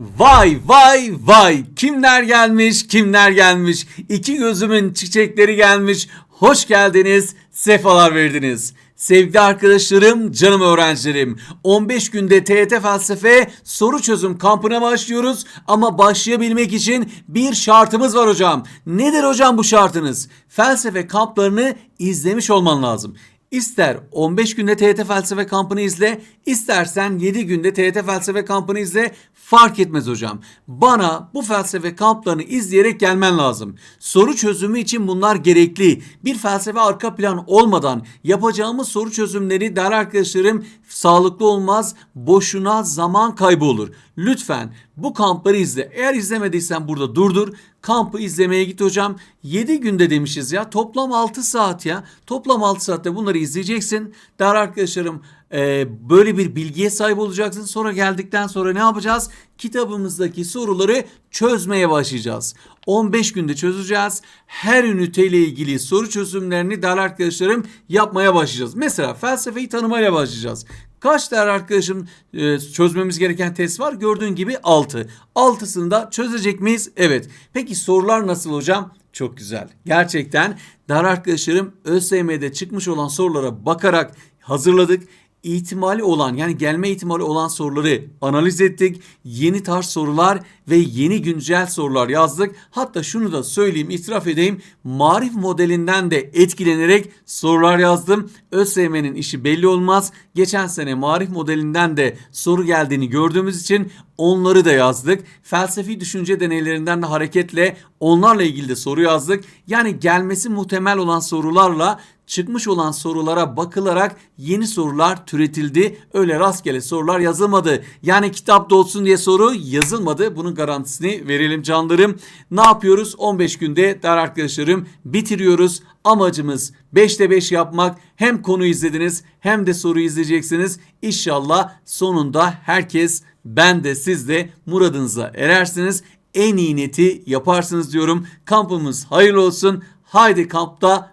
Vay vay vay kimler gelmiş kimler gelmiş iki gözümün çiçekleri gelmiş hoş geldiniz sefalar verdiniz. Sevgili arkadaşlarım canım öğrencilerim 15 günde TYT felsefe soru çözüm kampına başlıyoruz ama başlayabilmek için bir şartımız var hocam. Nedir hocam bu şartınız? Felsefe kamplarını izlemiş olman lazım. İster 15 günde TYT felsefe kampını izle, istersen 7 günde TYT felsefe kampını izle fark etmez hocam. Bana bu felsefe kamplarını izleyerek gelmen lazım. Soru çözümü için bunlar gerekli. Bir felsefe arka plan olmadan yapacağımız soru çözümleri değerli arkadaşlarım sağlıklı olmaz, boşuna zaman kaybı olur. Lütfen bu kampları izle. Eğer izlemediysen burada durdur. Kampı izlemeye git hocam. 7 günde demişiz ya. Toplam 6 saat ya. Toplam 6 saatte bunları izleyeceksin. Değerli arkadaşlarım e, böyle bir bilgiye sahip olacaksın. Sonra geldikten sonra ne yapacağız? Kitabımızdaki soruları çözmeye başlayacağız. 15 günde çözeceğiz. Her üniteyle ilgili soru çözümlerini değerli arkadaşlarım yapmaya başlayacağız. Mesela felsefeyi tanımayla başlayacağız. Kaç değerli arkadaşım e, çözmemiz gereken test var? Gördüğün gibi 6. 6'sını da çözecek miyiz? Evet. Peki sorular nasıl hocam? Çok güzel. Gerçekten değerli arkadaşlarım ÖSYM'de çıkmış olan sorulara bakarak hazırladık ihtimali olan yani gelme ihtimali olan soruları analiz ettik. Yeni tarz sorular ve yeni güncel sorular yazdık. Hatta şunu da söyleyeyim, itiraf edeyim. Marif modelinden de etkilenerek sorular yazdım. ÖSYM'nin işi belli olmaz. Geçen sene Marif modelinden de soru geldiğini gördüğümüz için onları da yazdık. Felsefi düşünce deneylerinden de hareketle onlarla ilgili de soru yazdık. Yani gelmesi muhtemel olan sorularla çıkmış olan sorulara bakılarak yeni sorular türetildi. Öyle rastgele sorular yazılmadı. Yani kitapta olsun diye soru yazılmadı. Bunun garantisini verelim canlarım. Ne yapıyoruz? 15 günde değerli arkadaşlarım bitiriyoruz. Amacımız 5'te 5 yapmak. Hem konu izlediniz hem de soru izleyeceksiniz. İnşallah sonunda herkes ben de siz de muradınıza erersiniz. En iyi neti yaparsınız diyorum. Kampımız hayırlı olsun. Haydi kampta